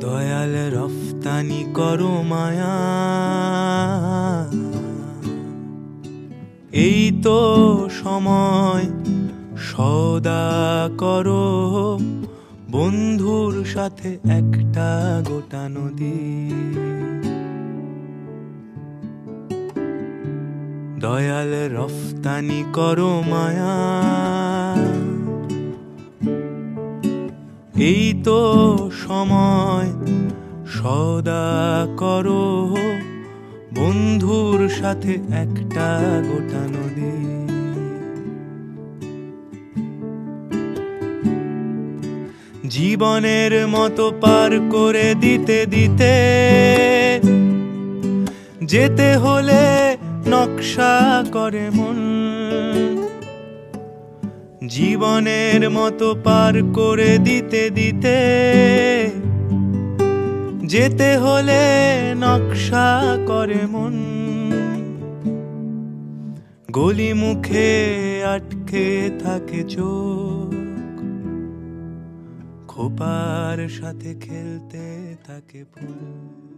দয়াল রফতানি করো মায়া। এই তো সময় সদা করো। বন্ধুর সাথে একটা গোটা নদী। দয়াল রফতানি করো মায়া। এই তো সময় সদা করো, বন্ধুর সাথে একটা গোটা নদী। জীবনের মতো পার করে দিতে দিতে, যেতে হলে নকশা করে মন। জীবনের মতো পার করে দিতে দিতে। যেতে হলে নকশা করে মন। গলি মুখে আটকে থাকে চোখ। খোপার সাথে খেলতে থাকে ফুল।